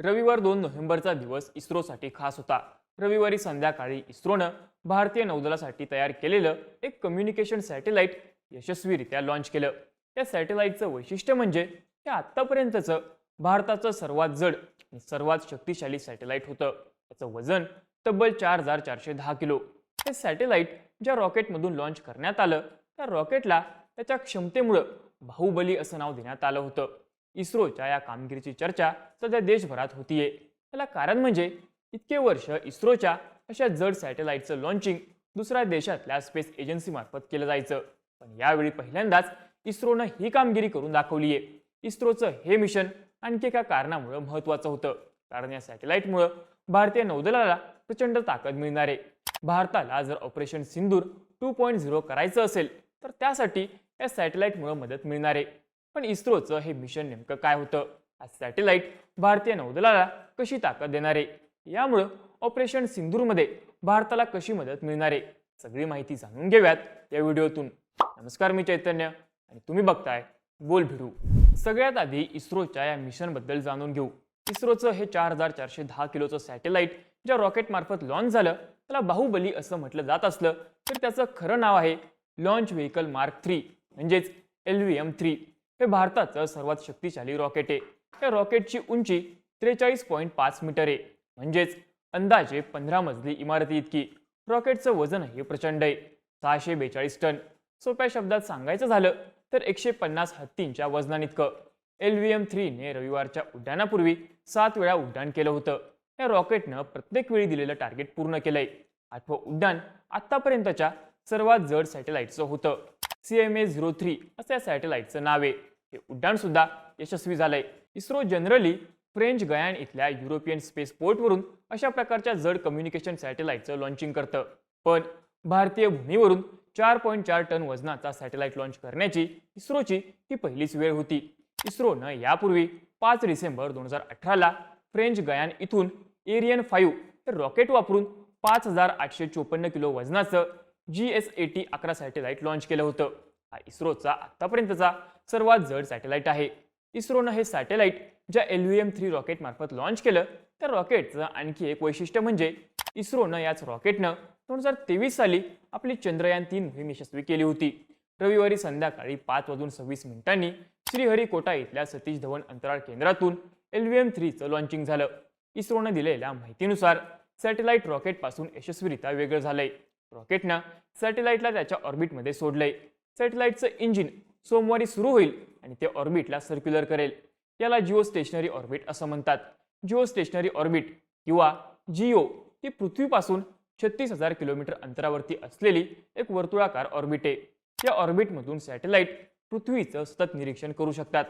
रविवार दोन नोव्हेंबरचा दिवस इस्रोसाठी खास होता. रविवारी संध्याकाळी इस्रोनं भारतीय नौदलासाठी तयार केलेलं एक कम्युनिकेशन सॅटेलाइट यशस्वीरित्या लॉन्च केलं. या सॅटेलाइटचं वैशिष्ट्य म्हणजे हे आत्तापर्यंतचं भारताचं सर्वात जड आणि सर्वात शक्तिशाली सॅटेलाइट होतं. त्याचं वजन तब्बल चार हजार चारशे दहा किलो. हे सॅटेलाइट ज्या रॉकेटमधून लॉन्च करण्यात आलं त्या रॉकेटला त्याच्या क्षमतेमुळं बाहुबली असं नाव देण्यात आलं होतं. इस्रोच्या या कामगिरीची चर्चा सध्या देशभरात होतीये. त्याला कारण म्हणजे इतके वर्ष इस्रोच्या अशा जड सॅटेलाइटचं लॉन्चिंग दुसऱ्या देशातल्या स्पेस एजन्सीमार्फत केलं जायचं. पण यावेळी पहिल्यांदाच इस्रोनं ही कामगिरी करून दाखवली आहे इस्रोचं हे मिशन आणखी एका कारणामुळं महत्त्वाचं होतं. कारण या सॅटेलाइटमुळं भारतीय नौदलाला प्रचंड ताकद मिळणार. आहे भारताला जर operation Sindoor two point zero करायचं असेल तर त्यासाठी या सॅटेलाइटमुळं मदत मिळणार. आहे पण इस्रोचं हे मिशन नेमकं काय होतं? हा सॅटेलाइट भारतीय नौदलाला कशी ताकद देणार? आहे यामुळं ऑपरेशन सिंदूरमध्ये भारताला कशी मदत मिळणार? आहे सगळी माहिती जाणून घेऊयात या व्हिडिओतून. नमस्कार मी चैतन्य आणि तुम्ही बघताय बोल भिडू सगळ्यात आधी इस्रोच्या या मिशनबद्दल जाणून घेऊ. इस्रोचं हे चार हजार चारशे दहा किलोचं सॅटेलाइट ज्या रॉकेटमार्फत लॉन्च झालं त्याला बाहुबली असं म्हटलं जात असलं तर त्याचं खरं नाव आहे लॉन्च व्हेकल मार्क थ्री म्हणजेच एल व्ही एम थ्री हे भारताचं सर्वात शक्तिशाली रॉकेट आहे. या रॉकेटची उंची त्रेचाळीस पॉईंट पाच मीटर आहे. म्हणजेच अंदाजे पंधरा मजली इमारती इतकी. रॉकेटचं वजनही प्रचंड आहे. सहाशे बेचाळीस टन. सोप्या शब्दात सांगायचं झालं तर एकशे पन्नास हत्तींच्या वजनानितकं एल व्ही एम थ्रीने रविवारच्या उड्डाणापूर्वी सात वेळा उड्डाण केलं होतं. या रॉकेटनं प्रत्येक वेळी दिलेलं टार्गेट पूर्ण केलंय. आठवं उड्डाण आत्तापर्यंतच्या सर्वात जड सॅटेलाइटचं होतं. C M A zero three असं या सॅटेलाईटचं नाव आहे. हे उड्डाणसुद्धा यशस्वी यशस्वी झालंय. इस्रो जनरली फ्रेंच गयान इथल्या युरोपियन स्पेस पोर्टवरून अशा प्रकारच्या जड कम्युनिकेशन सॅटेलाईटचं लॉन्चिंग करतं. पण भारतीय भूमीवरून चार पॉईंट चार टन वजनाचा सॅटेलाईट लॉन्च करण्याची इस्रोची ही पहिलीच वेळ होती. इस्रोनं यापूर्वी पाच डिसेंबर दोन हजार अठराला फ्रेंच गयान इथून एरियन फाईव्ह हे रॉकेट वापरून पाच हजार आठशे चोपन्न किलो वजनाचं जी एस ए टी अकरा सॅटेलाइट लॉन्च केलं होतं. हा इस्रोचा आत्तापर्यंतचा सर्वात जड सॅटेलाइट आहे. इस्रोनं हे सॅटेलाइट ज्या L V M three rocket मार्फत लॉन्च केलं त्या रॉकेटचं आणखी एक वैशिष्ट्य म्हणजे इस्रोनं याच रॉकेटनं दोन हजार तेवीस साली आपली चंद्रयान तीन मोहीम यशस्वी केली होती. रविवारी संध्याकाळी पाच वाजून सव्वीस मिनिटांनी श्रीहरिकोटा इथल्या सतीश धवन अंतराळ केंद्रातून एल व्ही एम थ्रीचं लॉन्चिंग झालं. इस्रोनं दिलेल्या माहितीनुसार सॅटेलाइट रॉकेटपासून यशस्वीरित्या वेगळं झालंय. रॉकेटनं सॅटेलाइटला त्याच्या ऑर्बिटमध्ये सोडलंय. सॅटेलाइटचं इंजिन सोमवारी सुरू होईल आणि ते ऑर्बिटला सर्क्युलर करेल. याला जिओ स्टेशनरी ऑर्बिट असं म्हणतात. जिओ स्टेशनरी ऑर्बिट किंवा जिओ ही पृथ्वीपासून छत्तीस हजार किलोमीटर अंतरावरती असलेली एक वर्तुळाकार ऑर्बिट आहे. या ऑर्बिटमधून सॅटेलाइट पृथ्वीचं सतत निरीक्षण करू शकतात.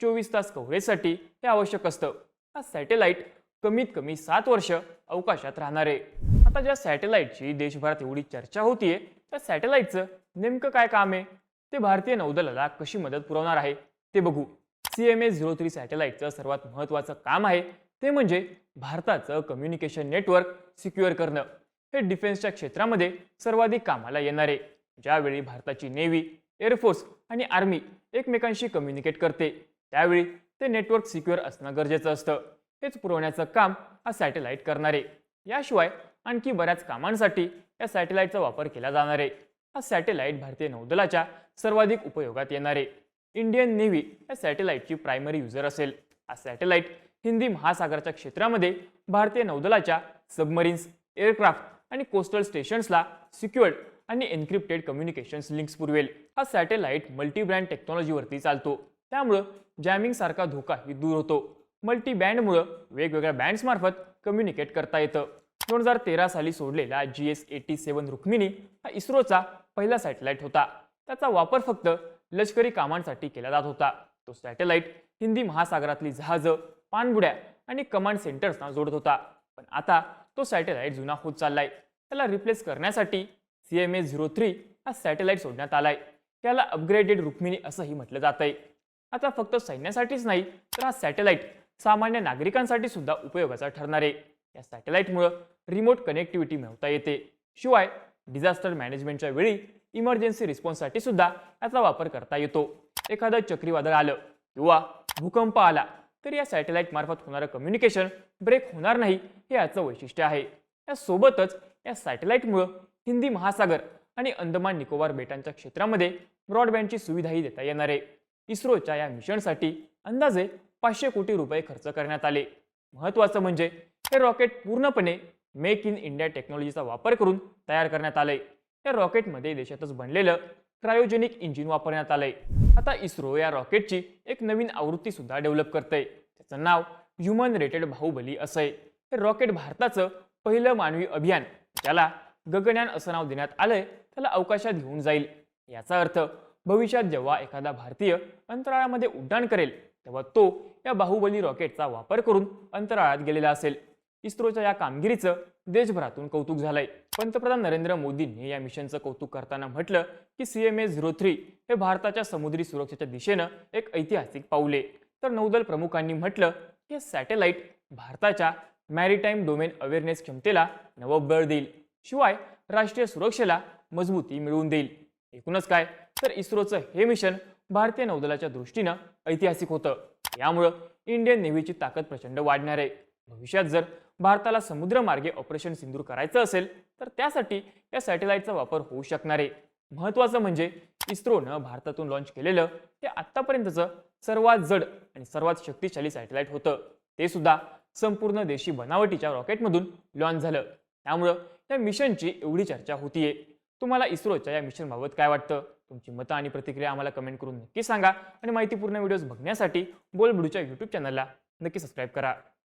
चोवीस तास कव्हरेजसाठी हे आवश्यक असतं. हा सॅटेलाइट कमीत कमी सात वर्ष अवकाशात राहणार आहे. आता ज्या सॅटेलाईटची देशभरात एवढी चर्चा होतीये त्या सॅटेलाईटचं नेमकं काय काम आहे? ते भारतीय नौदलाला कशी मदत पुरवणार आहे? ते बघू. C M A zero three सॅटेलाईटचं सर्वात महत्त्वाचं काम आहे ते म्हणजे भारताचं कम्युनिकेशन नेटवर्क सिक्युअर करणं. हे डिफेन्सच्या क्षेत्रामध्ये सर्वाधिक कामाला येणार आहे. ज्यावेळी भारताची नेव्ही एअरफोर्स आणि आर्मी एकमेकांशी कम्युनिकेट करते त्यावेळी ते नेटवर्क सिक्युअर असणं गरजेचं असतं. हेच पुरवण्याचं काम हा सॅटेलाईट करणार. आहे याशिवाय आणखी बऱ्याच कामांसाठी या सॅटेलाईटचा वापर केला जाणार आहे. हा सॅटेलाईट भारतीय नौदलाच्या सर्वाधिक उपयोगात येणार आहे. इंडियन नेव्ही या सॅटेलाईटची प्रायमरी युजर असेल. हा सॅटेलाईट हिंदी महासागराच्या क्षेत्रामध्ये भारतीय नौदलाच्या सबमरीन्स एअरक्राफ्ट आणि कोस्टल स्टेशन्सला सिक्युअर्ड आणि एन्क्रिप्टेड कम्युनिकेशन्स लिंक्स पुरवेल. हा सॅटेलाईट मल्टी ब्रँड टेक्नॉलॉजीवरती चालतो. त्यामुळं जॅमिंग सारखा धोकाही दूर होतो. मल्टी बँडमुळं वेगवेगळ्या बँड्समार्फत कम्युनिकेट करता येतं. दोन हजार तेरा साली सोडलेला G S A T seven Rukmini हा इस्रोचा पहिला सॅटेलाइट होता. त्याचा वापर फक्त लष्करी कामांसाठी केला जात होता. तो सॅटेलाइट हिंदी महासागरातली जहाजं पाणबुड्या आणि कमांड सेंटर्सना जोडत होता. पण आता तो सॅटेलाइट जुना होत चाललाय. त्याला रिप्लेस करण्यासाठी C M A zero three हा सॅटेलाइट सोडण्यात आलाय. त्याला अपग्रेडेड रुक्मिणी असंही म्हटलं जात आहे आता फक्त सैन्यासाठीच नाही तर हा सॅटेलाइट सामान्य नागरिकांसाठी सुद्धा उपयोगाचा ठरणार आहे. या सॅटेलाईटमुळं रिमोट कनेक्टिव्हिटी मिळवता येते. शिवाय डिझास्टर मॅनेजमेंटच्या वेळी इमर्जन्सी रिस्पॉन्ससाठी सुद्धा याचा वापर करता येतो. एखादं चक्रीवादळ आलं किंवा भूकंप आला तरी या सॅटेलाईट मार्फत होणारं कम्युनिकेशन ब्रेक होणार नाही हे याचं वैशिष्ट्य आहे. यासोबतच या सॅटेलाईटमुळं हिंदी महासागर आणि अंदमान निकोबार बेटांच्या क्षेत्रामध्ये ब्रॉडबँडची सुविधाही देता येणार. आहे इस्रोच्या या मिशनसाठी अंदाजे पाचशे कोटी रुपये खर्च करण्यात आले. महत्त्वाचं म्हणजे हे रॉकेट पूर्णपणे मेक इन इंडिया टेक्नॉलॉजीचा वापर करून तयार करण्यात आलंय. या रॉकेटमध्ये देशातच बनलेलं क्रायोजेनिक इंजिन वापरण्यात आलंय. आता इस्रो या रॉकेटची एक नवीन आवृत्ती सुद्धा डेव्हलप करतंय. त्याचं नाव ह्युमन रेटेड बाहुबली असं आहे हे रॉकेट भारताचं पहिलं मानवी अभियान ज्याला गगनयान असं नाव देण्यात आलंय त्याला अवकाशात घेऊन जाईल. याचा अर्थ भविष्यात जेव्हा एखादा भारतीय अंतराळामध्ये उड्डाण करेल तेव्हा तो या बाहुबली रॉकेटचा वापर करून अंतराळात गेलेला असेल. इस्रोच्या या कामगिरीचं देशभरातून कौतुक झालंय. पंतप्रधान नरेंद्र मोदींनी या मिशनचं कौतुक करताना म्हटलं की C M A zero three हे भारताच्या समुद्री सुरक्षेच्या दिशेनं एक ऐतिहासिक पाऊले तर नौदल प्रमुखांनी म्हटलं की हे सॅटेलाईट भारताच्या मॅरीटाईम डोमेन अवेअरनेस क्षमतेला नवं बळ देईल. शिवाय राष्ट्रीय सुरक्षेला मजबूती मिळवून देईल. एकूणच काय? तर इस्रोचं हे मिशन भारतीय नौदलाच्या दृष्टीनं ऐतिहासिक होतं. यामुळं इंडियन नेव्हीची ताकद प्रचंड वाढणार आहे. भविष्यात जर भारताला समुद्रमार्गे ऑपरेशन सिंदूर करायचं असेल तर त्यासाठी या सॅटेलाईटचा वापर होऊ शकणार. आहे महत्त्वाचं म्हणजे इस्रोनं भारतातून लॉन्च केलेलं हे आत्तापर्यंतचं सर्वात जड आणि सर्वात शक्तिशाली सॅटेलाईट होतं. ते सुद्धा संपूर्ण देशी बनावटीच्या रॉकेटमधून लॉन्च झालं. त्यामुळं या मिशनची एवढी चर्चा होतीये. तुम्हाला इस्रोच्या या मिशनबाबत काय वाटतं? तुमची मतं आणि प्रतिक्रिया आम्हाला कमेंट करून नक्की सांगा. आणि माहितीपूर्ण व्हिडिओज बघण्यासाठी बोलबुडूच्या यूट्यूब चॅनलला नक्की सबस्क्राईब करा.